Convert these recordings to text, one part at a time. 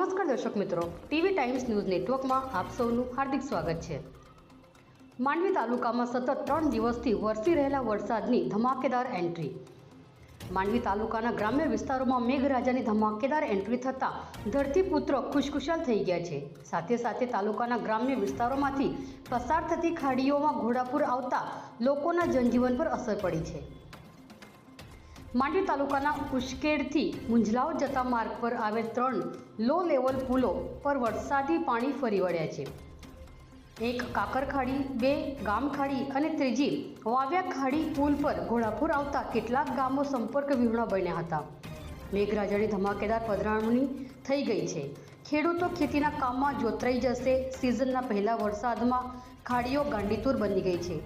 દર્શક મિત્રો. TV times news નેટવર્કમાં આપ સૌનું હાર્દિક સ્વાગત છે. માંડવી તાલુકામાં સતત ત્રણ દિવસથી વરસી રહેલા વરસાદની ધમાકેદાર એન્ટ્રી. માંડવી તાલુકાના ગ્રામ્ય વિસ્તારોમાં મેઘરાજાની ધમાકેદાર એન્ટ્રી થતાં ધરતીપુત્ર ખુશખુશાલ થઈ ગયા છે. સાથે સાથે તાલુકાના ગ્રામ્ય વિસ્તારોમાંથી પસાર થતી ખાડીઓમાં ઘોડાપુર આવતા લોકોના જનજીવન પર અસર પડી છે. માંડવી તાલુકાના ઉશ્કેડથી મુંજલાવ જતા માર્ગ પર આવેલ ત્રણ લો લેવલ પુલો પર વરસાદી પાણી ફરી વળ્યા છે. એક કાકરખાડી, બે ગામખાડી અને ત્રીજી વાવ્યા ખાડી પુલ પર ઘોડાપુર આવતા કેટલાક ગામો સંપર્ક વિહોણા બન્યા હતા. મેઘરાજાની ધમાકેદાર પધરામણી થઈ ગઈ છે. ખેડૂતો ખેતીના કામમાં જોતરાઈ જશે, સિઝનના પહેલા વરસાદમાં ખાડીઓ ગાંડીતુર બની ગઈ છે.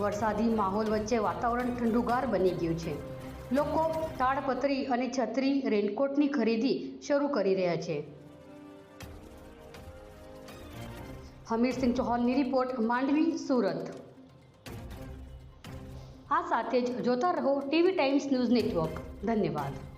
વરસાદી માહોલ વચ્ચે વાતાવરણ ઠંડુગાર બની ગયું છે. લોકો તાડપત્રી અને છત્રી રેનકોટની ખરીદી શરૂ કરી રહ્યા છે. હમીરસિંહ ચૌહાણની રિપોર્ટ માંડવી, સુરત. આ સાથે જ જોતા રહો ટીવી ટાઈમ્સ ન્યૂઝ નેટવર્ક. ધન્યવાદ.